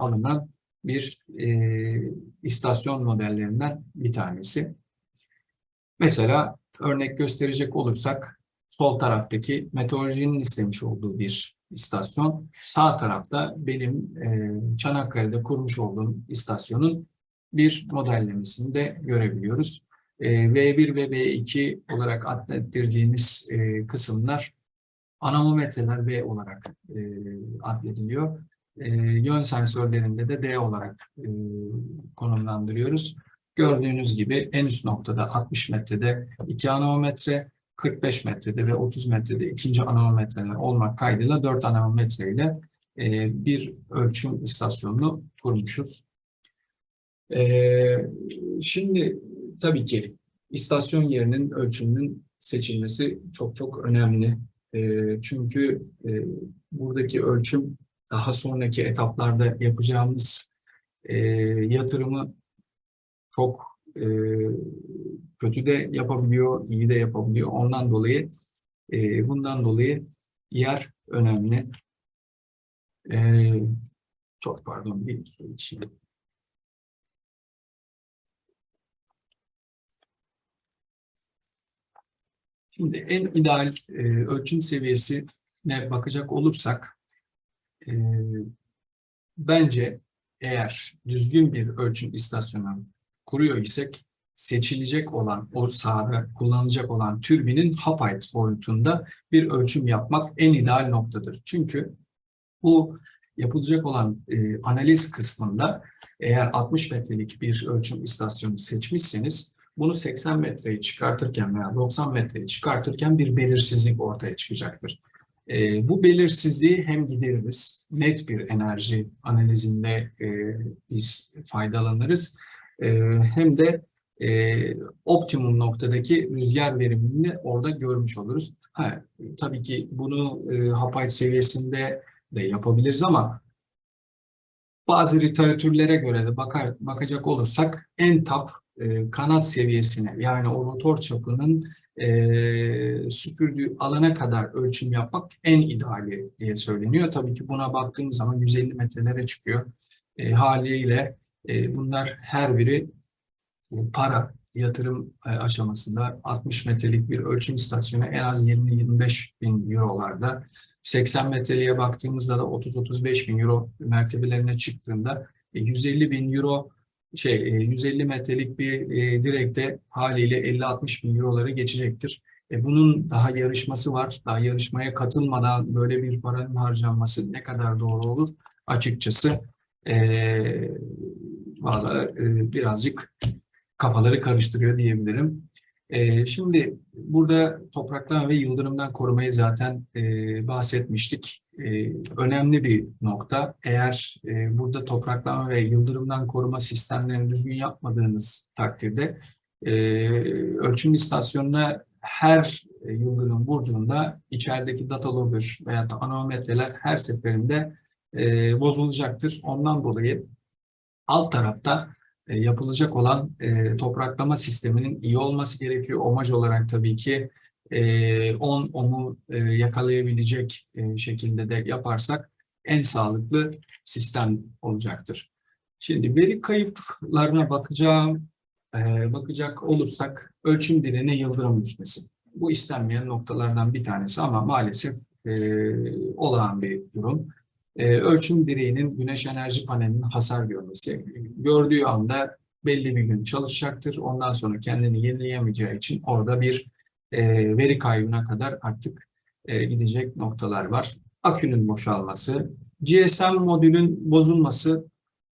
alınan bir e, istasyon modellerinden bir tanesi. Mesela örnek gösterecek olursak sol taraftaki meteorolojinin istemiş olduğu bir istasyon. Sağ tarafta benim e, Çanakkale'de kurmuş olduğum istasyonun bir modellemesini de görebiliyoruz. E, V1 ve V2 olarak adlettirdiğimiz e, kısımlar anemometreler V olarak e, adlediliyor. E, yön sensörlerinde de D olarak e, konumlandırıyoruz. Gördüğünüz gibi en üst noktada 60 metrede 2 anemometre, 45 metrede ve 30 metrede ikinci anemometreler olmak kaydıyla 4 anemometre ile e, bir ölçüm istasyonunu kurmuşuz. E, şimdi tabii ki istasyon yerinin ölçümünün seçilmesi çok çok önemli. E, çünkü e, buradaki ölçüm daha sonraki etaplarda yapacağımız e, yatırımı çok e, kötü de yapabiliyor, iyi de yapabiliyor. Ondan dolayı e, bundan dolayı yer önemli. E, çok pardon bir su içeyim. Şimdi en ideal e, ölçüm seviyesine bakacak olursak e, bence eğer düzgün bir ölçüm istasyonu kuruyor isek seçilecek olan o sahada kullanılacak olan türbinin Hapite boyutunda bir ölçüm yapmak en ideal noktadır. Çünkü bu yapılacak olan e, analiz kısmında eğer 60 metrelik bir ölçüm istasyonu seçmişseniz bunu 80 metreye çıkartırken veya 90 metreye çıkartırken bir belirsizlik ortaya çıkacaktır. E, bu belirsizliği hem gideririz, net bir enerji analizinde e, biz faydalanırız e, hem de e, optimum noktadaki rüzgar verimini orada görmüş oluruz. Ha, tabii ki bunu e, Hapite seviyesinde de yapabiliriz ama bazı literatürlere göre de bakar, bakacak olursak en top e, kanat seviyesine yani o rotor çapının e, süpürdüğü alana kadar ölçüm yapmak en ideali diye söyleniyor. Tabii ki buna baktığımız zaman 150 metrelere çıkıyor. E, haliyle e, bunlar her biri para yatırım aşamasında 60 metrelik bir ölçüm istasyonu en az 20-25 bin eurolarda 80 metreliğe baktığımızda da 30-35 bin euro mertebelerine çıktığında e, 150 bin euro şey e, 150 metrelik bir e, direkte haliyle 50-60 bin euroları geçecektir. E, bunun daha yarışması var. Daha yarışmaya katılmadan böyle bir paranın harcanması ne kadar doğru olur açıkçası e, valla e, birazcık kafaları karıştırıyor diyebilirim. E, şimdi burada topraktan ve yıldırımdan korumayı zaten e, bahsetmiştik. E, önemli bir nokta. Eğer e, burada topraktan ve yıldırımdan koruma sistemlerini düzgün yapmadığınız takdirde e, ölçüm istasyonuna her yıldırım vurduğunda içerideki data logger veya da anometreler her seferinde e, bozulacaktır. Ondan dolayı alt tarafta e, yapılacak olan e, topraklama sisteminin iyi olması gerekiyor. Omaj olarak tabii ki e, 10 omu e, yakalayabilecek e, şekilde de yaparsak en sağlıklı sistem olacaktır. Şimdi veri kayıplarına bakacağım, e, bakacak olursak ölçüm direğine yıldırım düşmesi. Bu istenmeyen noktalardan bir tanesi ama maalesef e, olağan bir durum. E, ölçüm direğinin güneş enerji panelinin hasar görmesi. Gördüğü anda belli bir gün çalışacaktır. Ondan sonra kendini yenileyemeyeceği için orada bir e, veri kaybına kadar artık e, gidecek noktalar var. Akünün boşalması, GSM modülün bozulması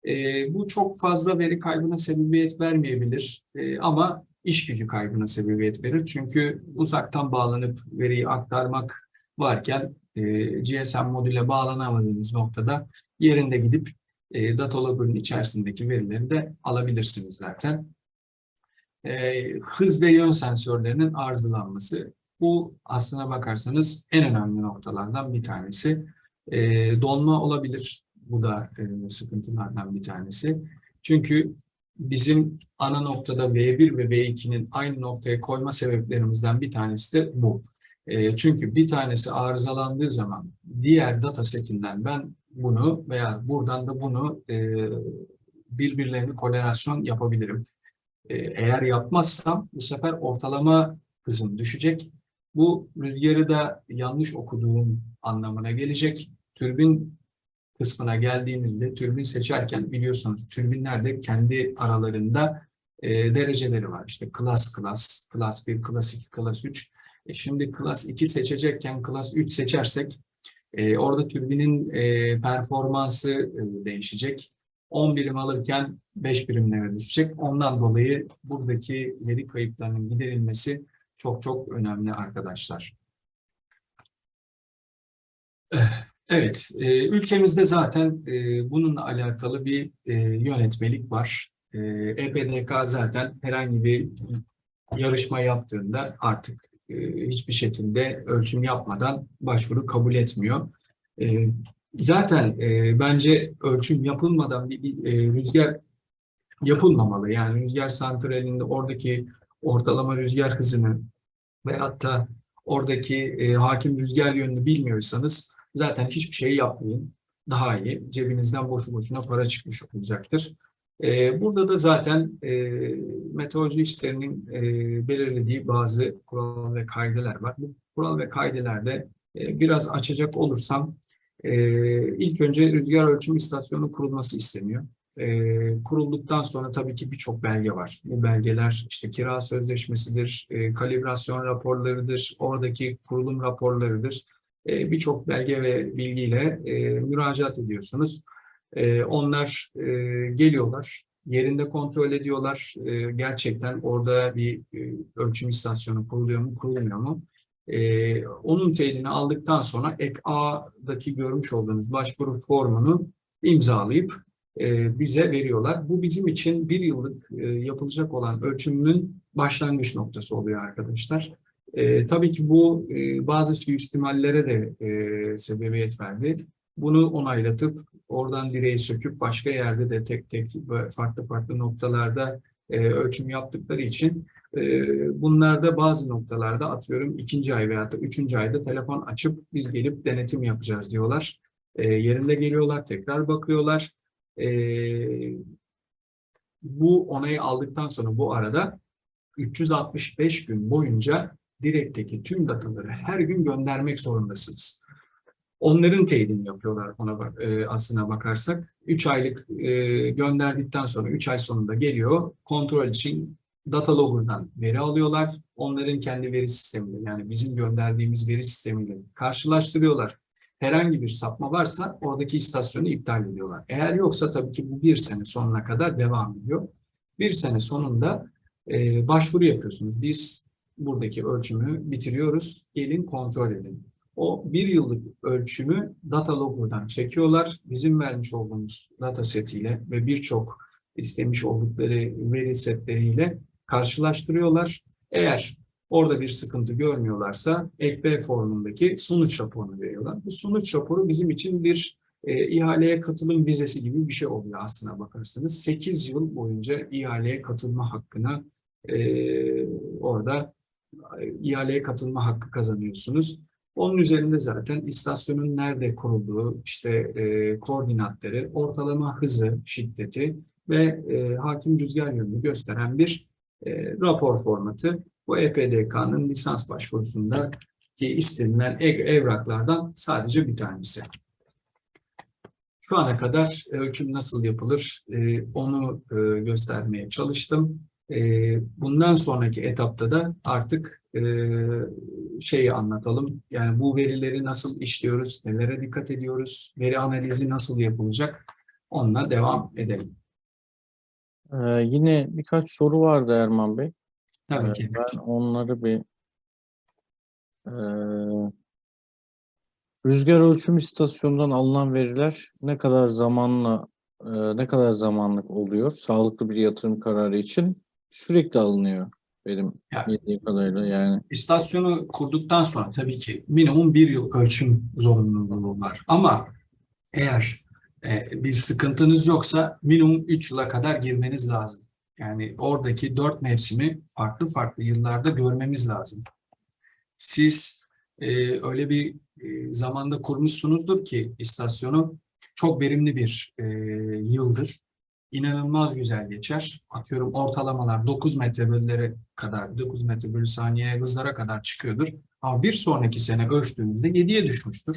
e, bu çok fazla veri kaybına sebebiyet vermeyebilir e, ama iş gücü kaybına sebebiyet verir. Çünkü uzaktan bağlanıp veriyi aktarmak varken e, GSM modüle bağlanamadığınız noktada yerinde gidip e, data logger'ın içerisindeki verileri de alabilirsiniz zaten. E, hız ve yön sensörlerinin arızalanması. Bu aslına bakarsanız en önemli noktalardan bir tanesi. E, donma olabilir. Bu da e, sıkıntılardan bir tanesi. Çünkü bizim ana noktada V1 ve V2'nin aynı noktaya koyma sebeplerimizden bir tanesi de bu. E, çünkü bir tanesi arızalandığı zaman diğer data setinden ben bunu veya buradan da bunu e, birbirlerini korelasyon yapabilirim. E, eğer yapmazsam bu sefer ortalama hızım düşecek. Bu rüzgarı da yanlış okuduğum anlamına gelecek. Türbin kısmına geldiğimizde türbin seçerken biliyorsunuz türbinlerde kendi aralarında e, dereceleri var. İşte klas klas, klas 1, klas 2, klas 3. E şimdi klas 2 seçecekken klas 3 seçersek e, orada türbinin e, performansı e, değişecek. 10 birim alırken 5 birimlere düşecek. Ondan dolayı buradaki veri kayıplarının giderilmesi çok çok önemli arkadaşlar. Evet, e, ülkemizde zaten e, bununla alakalı bir e, yönetmelik var. E, EPDK zaten herhangi bir yarışma yaptığında artık e, hiçbir şekilde ölçüm yapmadan başvuru kabul etmiyor. Zaten e, bence ölçüm yapılmadan bir, bir e, rüzgar yapılmamalı. Yani rüzgar santralinde oradaki ortalama rüzgar hızını veyahut da oradaki e, hakim rüzgar yönünü bilmiyorsanız zaten hiçbir şey yapmayın. Daha iyi. Cebinizden boşu boşuna para çıkmış olacaktır. E, burada da zaten e, meteoroloji işlerinin e, belirlediği bazı kural ve kaideler var. Bu kural ve kaidelerde e, biraz açacak olursam ilk önce rüzgar ölçüm istasyonu kurulması isteniyor. E, kurulduktan sonra tabii ki birçok belge var. Bu belgeler işte kira sözleşmesidir, e, kalibrasyon raporlarıdır, oradaki kurulum raporlarıdır. E, birçok belge ve bilgiyle e, müracaat ediyorsunuz. E, onlar e, geliyorlar, yerinde kontrol ediyorlar. E, gerçekten orada bir e, ölçüm istasyonu kuruluyor mu, kurulmuyor mu? E, onun teyidini aldıktan sonra ek A'daki görmüş olduğunuz başvuru formunu imzalayıp e, bize veriyorlar. Bu bizim için bir yıllık e, yapılacak olan ölçümün başlangıç noktası oluyor arkadaşlar. E, tabii ki bu e, bazı suistimallere de e, sebebiyet verdi. Bunu onaylatıp oradan direği söküp başka yerde de tek tek farklı farklı noktalarda e, ölçüm yaptıkları için e, bunlarda bazı noktalarda atıyorum ikinci ay veya da üçüncü ayda telefon açıp biz gelip denetim yapacağız diyorlar. E, yerinde geliyorlar, tekrar bakıyorlar. E, bu onayı aldıktan sonra bu arada 365 gün boyunca direkteki tüm dataları her gün göndermek zorundasınız. Onların teyidini yapıyorlar ona bak, e, aslına bakarsak. 3 aylık e, gönderdikten sonra 3 ay sonunda geliyor. Kontrol için data logger'dan veri alıyorlar. Onların kendi veri sistemiyle yani bizim gönderdiğimiz veri sistemiyle karşılaştırıyorlar. Herhangi bir sapma varsa oradaki istasyonu iptal ediyorlar. Eğer yoksa tabii ki bu bir sene sonuna kadar devam ediyor. Bir sene sonunda e, başvuru yapıyorsunuz. Biz buradaki ölçümü bitiriyoruz. Gelin kontrol edin. O bir yıllık ölçümü data logger'dan çekiyorlar. Bizim vermiş olduğumuz data setiyle ve birçok istemiş oldukları veri setleriyle karşılaştırıyorlar. Eğer orada bir sıkıntı görmüyorlarsa EKB formundaki sonuç raporunu veriyorlar. Bu sonuç raporu bizim için bir e, ihaleye katılım vizesi gibi bir şey oluyor aslına bakarsanız. 8 yıl boyunca ihaleye katılma hakkını e, orada e, ihaleye katılma hakkı kazanıyorsunuz. Onun üzerinde zaten istasyonun nerede kurulduğu, işte e, koordinatları, ortalama hızı, şiddeti ve e, hakim rüzgar yönünü gösteren bir e, rapor formatı. Bu EPDK'nın lisans başvurusunda ki istenilen evraklardan sadece bir tanesi. Şu ana kadar ölçüm nasıl yapılır e, onu e, göstermeye çalıştım. E, bundan sonraki etapta da artık e, şeyi anlatalım. Yani bu verileri nasıl işliyoruz, nelere dikkat ediyoruz, veri analizi nasıl yapılacak onunla devam edelim. Ee, yine birkaç soru vardı Erman Bey. Tabii Ee, ki. ben onları bir ee, rüzgar ölçüm istasyonundan alınan veriler ne kadar zamanla ee, ne kadar zamanlık oluyor sağlıklı bir yatırım kararı için sürekli alınıyor benim bildiğim kadarıyla yani. İstasyonu kurduktan sonra tabii ki minimum bir yıl ölçüm zorunluluğu var. Ama eğer e, bir sıkıntınız yoksa minimum 3 yıla kadar girmeniz lazım. Yani oradaki dört mevsimi farklı farklı yıllarda görmemiz lazım. Siz e, öyle bir e, zamanda kurmuşsunuzdur ki istasyonu çok verimli bir e, yıldır. İnanılmaz güzel geçer. Atıyorum ortalamalar 9 metre bölülere kadar, 9 metre bölü saniye hızlara kadar çıkıyordur. Ama bir sonraki sene ölçtüğümüzde 7'ye düşmüştür.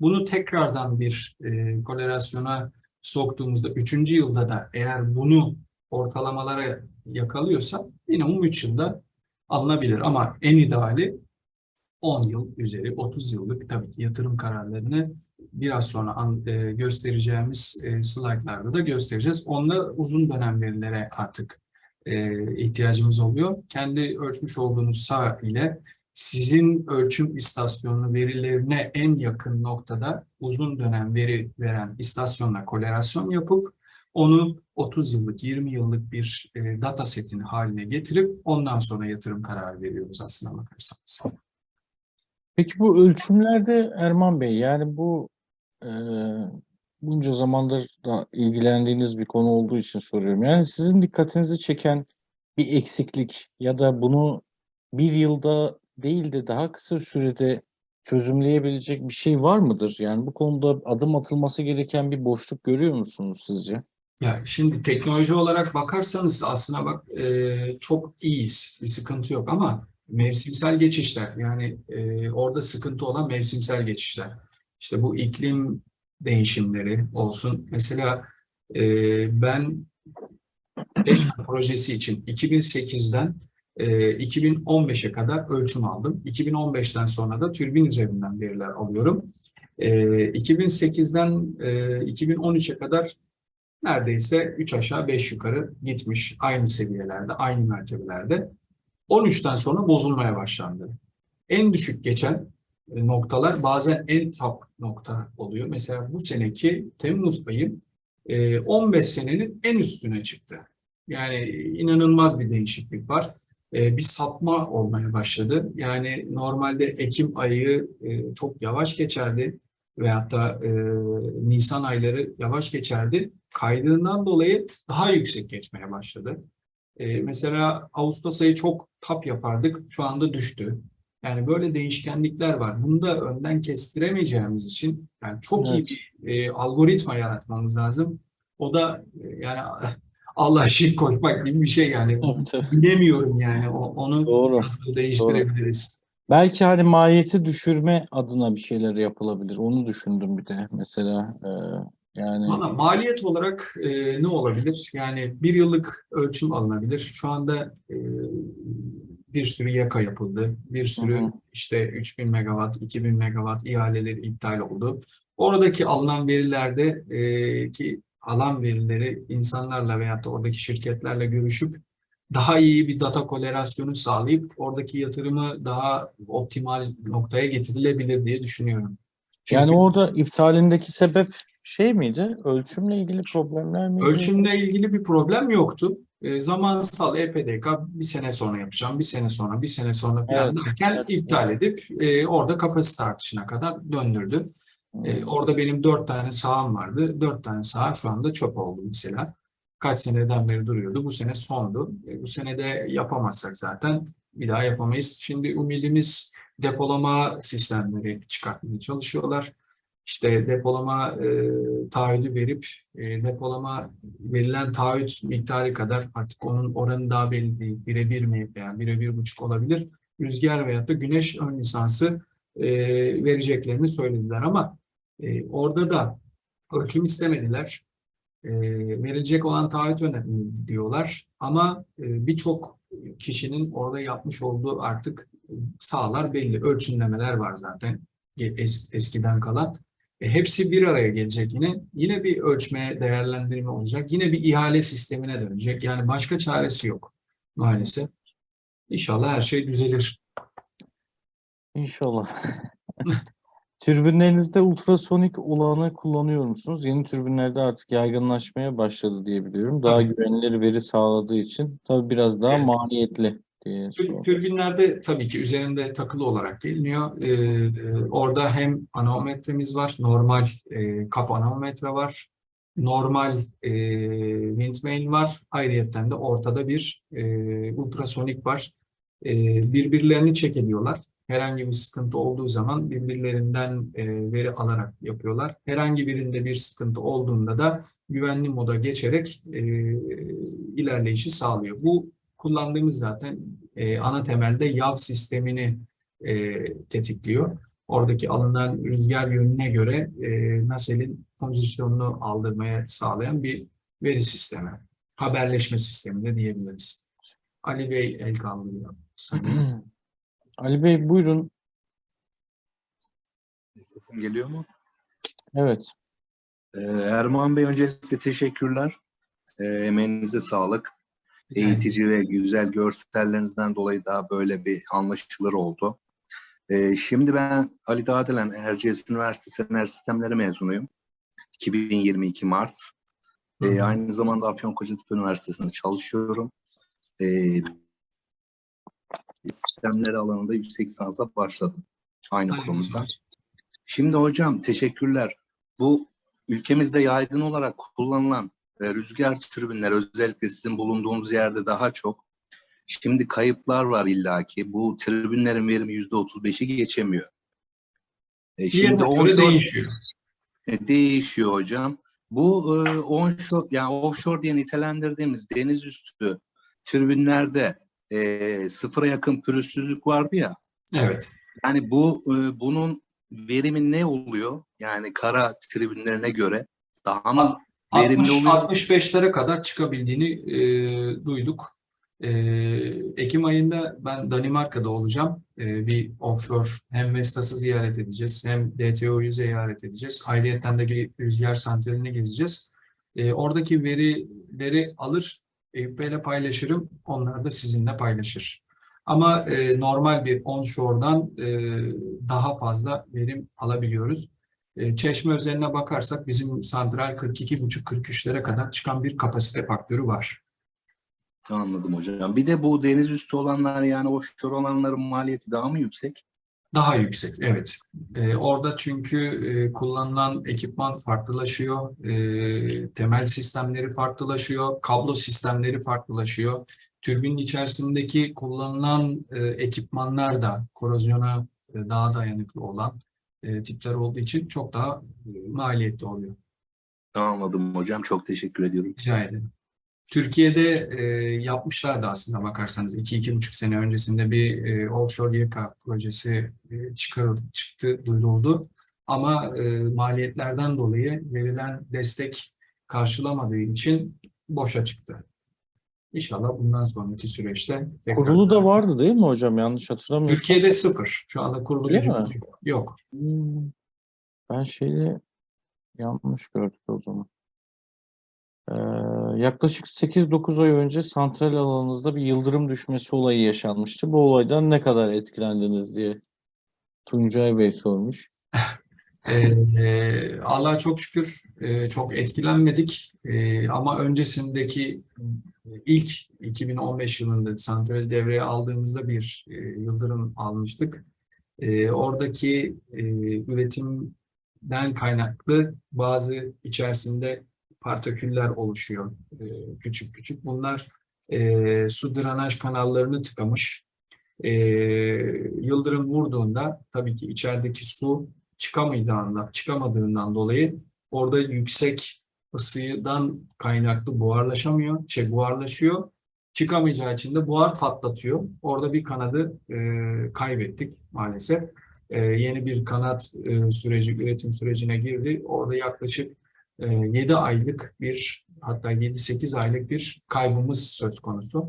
Bunu tekrardan bir e, korelasyona soktuğumuzda 3. yılda da eğer bunu ortalamalara yakalıyorsa minimum 3 yılda alınabilir. Ama en ideali 10 yıl üzeri 30 yıllık tabii ki yatırım kararlarını biraz sonra an- e, göstereceğimiz e, slaytlarda da göstereceğiz. Onda uzun dönem verilere artık e, ihtiyacımız oluyor. Kendi ölçmüş olduğunuz saha ile sizin ölçüm istasyonu verilerine en yakın noktada uzun dönem veri veren istasyonla korelasyon yapıp onu 30 yıllık, 20 yıllık bir e, data setin haline getirip ondan sonra yatırım kararı veriyoruz aslına bakarsanız. Peki bu ölçümlerde Erman Bey yani bu e, bunca zamandır da ilgilendiğiniz bir konu olduğu için soruyorum. Yani sizin dikkatinizi çeken bir eksiklik ya da bunu bir yılda değil de daha kısa sürede çözümleyebilecek bir şey var mıdır? Yani bu konuda adım atılması gereken bir boşluk görüyor musunuz sizce? Ya şimdi teknoloji olarak bakarsanız aslına bak e, çok iyiyiz. Bir sıkıntı yok ama mevsimsel geçişler yani e, orada sıkıntı olan mevsimsel geçişler. İşte bu iklim değişimleri olsun. Mesela e, ben Teşvik projesi için 2008'den e, 2015'e kadar ölçüm aldım. 2015'ten sonra da türbin üzerinden veriler alıyorum. E, 2008'den e, 2013'e kadar neredeyse 3 aşağı 5 yukarı gitmiş. Aynı seviyelerde, aynı mertebelerde. 13'ten sonra bozulmaya başlandı. En düşük geçen e, noktalar bazen en top nokta oluyor. Mesela bu seneki Temmuz ayı e, 15 senenin en üstüne çıktı. Yani inanılmaz bir değişiklik var. E, Bir sapma olmaya başladı. Yani normalde Ekim ayı e, çok yavaş geçerdi veyahut da e, Nisan ayları yavaş geçerdi. Kaydığından dolayı daha yüksek geçmeye başladı. E, mesela Ağustos ayı çok tap yapardık, şu anda düştü. Yani böyle değişkenlikler var. Bunu da önden kestiremeyeceğimiz için yani çok iyi bir e, algoritma yaratmamız lazım. O da e, yani Allah şirk koşmak gibi bir şey yani. Bilemiyorum yani o, onu Doğru. nasıl değiştirebiliriz. Belki hani maliyeti düşürme adına bir şeyler yapılabilir. Onu düşündüm bir de mesela e, yani Valla maliyet olarak e, ne olabilir? Yani bir yıllık ölçüm alınabilir. Şu anda e, bir sürü yaka yapıldı. Bir sürü Hı hı. işte 3000 megawatt, 2000 megawatt ihaleleri iptal oldu. Oradaki alınan verilerde e, ki alan verileri insanlarla veyahut da oradaki şirketlerle görüşüp daha iyi bir data korelasyonu sağlayıp oradaki yatırımı daha optimal noktaya getirilebilir diye düşünüyorum. yani Çünkü- orada iptalindeki sebep şey miydi? Ölçümle ilgili problemler miydi? Ölçümle ilgili bir problem yoktu. E, zamansal EPDK bir sene sonra yapacağım, bir sene sonra, bir sene sonra falan Evet, derken evet, iptal edip e, orada kapasite artışına kadar döndürdü. E, orada benim dört tane saham vardı. Dört tane saha şu anda çöp oldu mesela. Kaç seneden beri duruyordu. Bu sene sondu. E, bu sene de yapamazsak zaten bir daha yapamayız. Şimdi umilimiz depolama sistemleri çıkartmaya çalışıyorlar. İşte depolama e, taahhüdü verip e, depolama verilen taahhüt miktarı kadar artık onun oranı daha belli değil. Birebir mi veya birebir buçuk olabilir. Rüzgar veyahut da güneş ön lisansı e, vereceklerini söylediler ama e, orada da ölçüm istemediler. E, verilecek olan taahhüt önemli diyorlar ama e, birçok kişinin orada yapmış olduğu artık sahalar belli. Ölçümlemeler var zaten es- eskiden kalan. E, hepsi bir araya gelecek yine. Yine bir ölçme, değerlendirme olacak. Yine bir ihale sistemine dönecek. Yani başka çaresi yok maalesef. İnşallah her şey düzelir. İnşallah. Türbinlerinizde ultrasonik olanı kullanıyor musunuz? Yeni türbinlerde artık yaygınlaşmaya başladı diye biliyorum. Daha Tabii. güvenilir veri sağladığı için tabii biraz daha Evet. maliyetli diye Tür-. Türbinlerde tabii ki üzerinde takılı olarak geliniyor. Ee, e, orada hem anemometremiz var, normal e, kap anemometre var, normal e, windmail var. Ayrıyeten de ortada bir e, ultrasonik var. E, birbirlerini çek ediyorlar. Herhangi bir sıkıntı olduğu zaman birbirlerinden e, veri alarak yapıyorlar. Herhangi birinde bir sıkıntı olduğunda da güvenli moda geçerek e, ilerleyişi sağlıyor. Bu kullandığımız zaten e, ana temelde yav sistemini e, tetikliyor. Oradaki alınan rüzgar yönüne göre e, NASEL'in pozisyonunu aldırmaya sağlayan bir veri sistemi. Haberleşme sistemi de diyebiliriz. Ali Bey el kaldırıyor. Ali Bey buyurun. Mikrofon geliyor mu? Evet. Ee, Erman Bey öncelikle teşekkürler. Ee, emeğinize sağlık. Eğitici ve güzel görsellerinizden dolayı daha böyle bir anlaşılır oldu. Ee, şimdi ben Ali Dağdelen Erciyes Üniversitesi Enerji Sistemleri mezunuyum. 2022 Mart. Ee, Hı hı. aynı zamanda Afyonkarahisar Üniversitesi'nde çalışıyorum. Ee, sistemleri alanında yüksek lisansa başladım. Aynı kurumda. Şimdi hocam teşekkürler. Bu ülkemizde yaygın olarak kullanılan e, rüzgar türbinleri özellikle sizin bulunduğunuz yerde daha çok. Şimdi kayıplar var illaki. Bu tribünlerin verimi yüzde otuz beşi geçemiyor. E, şimdi onshore değişiyor. e, değişiyor hocam. Bu e, onshore yani offshore diye nitelendirdiğimiz deniz üstü türbinlerde e, sıfıra yakın pürüzsüzlük vardı ya. Evet. Yani bu e, bunun verimi ne oluyor? Yani kara tribünlerine göre daha mı verimli 60, oluyor? 65'lere kadar çıkabildiğini e, duyduk. E, Ekim ayında ben Danimarka'da olacağım. E, bir offshore hem Vestas'ı ziyaret edeceğiz hem DTO'yu ziyaret edeceğiz. Ayrıyeten de bir rüzgar santralini gezeceğiz. E, oradaki verileri alır, Eyüp paylaşırım. Onlar da sizinle paylaşır. Ama e, normal bir onshore'dan e, daha fazla verim alabiliyoruz. E, Çeşme özeline bakarsak bizim santral 42,5-43'lere kadar çıkan bir kapasite faktörü var. Anladım hocam. Bir de bu deniz üstü olanlar yani offshore olanların maliyeti daha mı yüksek? Daha yüksek, evet. E, orada çünkü e, kullanılan ekipman farklılaşıyor, e, temel sistemleri farklılaşıyor, kablo sistemleri farklılaşıyor. Türbinin içerisindeki kullanılan e, ekipmanlar da korozyona e, daha dayanıklı olan e, tipler olduğu için çok daha e, maliyetli oluyor. Anladım hocam. Çok teşekkür ediyorum. Rica ederim. Türkiye'de e, yapmışlardı aslında bakarsanız 2-2,5 sene öncesinde bir e, offshore yaka projesi e, çıkarıldı, çıktı, duyuruldu. Ama e, maliyetlerden dolayı verilen destek karşılamadığı için boşa çıktı. İnşallah bundan sonraki süreçte Kurulu da vardı değil mi hocam? Yanlış hatırlamıyorsam. Türkiye'de sıfır. Şu anda kurulu gücümüz. Yok. Hmm, Ben şeyi yanlış gördük o zaman. Ee, yaklaşık 8-9 ay önce santral alanınızda bir yıldırım düşmesi olayı yaşanmıştı. Bu olaydan ne kadar etkilendiniz diye Tuncay Bey sormuş. Ee, Allah'a çok şükür e, çok etkilenmedik Ee, ama öncesindeki e, ilk 2015 yılında santrali devreye aldığımızda bir e, yıldırım almıştık. Ee, oradaki e, üretimden kaynaklı bazı içerisinde partiküller oluşuyor e, küçük küçük. Bunlar e, su drenaj kanallarını tıkamış. E, yıldırım vurduğunda tabii ki içerideki su çıkamadığından, çıkamadığından dolayı orada yüksek ısıdan kaynaklı buharlaşamıyor, şey buharlaşıyor. Çıkamayacağı için de buhar patlatıyor. Orada bir kanadı e, kaybettik maalesef. E, yeni bir kanat e, süreci, üretim sürecine girdi. Orada yaklaşık 7 aylık bir hatta 7-8 aylık bir kaybımız söz konusu.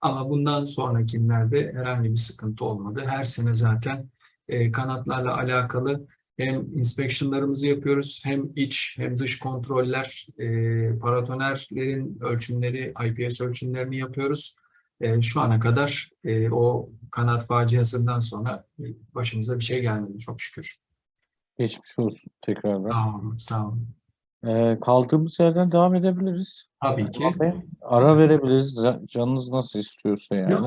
Ama bundan sonrakilerde herhangi bir sıkıntı olmadı. Her sene zaten e, kanatlarla alakalı hem inspeksiyonlarımızı yapıyoruz, hem iç hem dış kontroller, e, paratonerlerin ölçümleri, IPS ölçümlerini yapıyoruz. E, şu ana kadar e, o kanat faciasından sonra e, başımıza bir şey gelmedi çok şükür. Geçmiş olsun tekrardan. Sağ olun, sağ olun. Ee, kaldığımız yerden devam edebiliriz. Tabii ki. Bey, Ara verebiliriz. Canınız nasıl istiyorsa yani. Yok,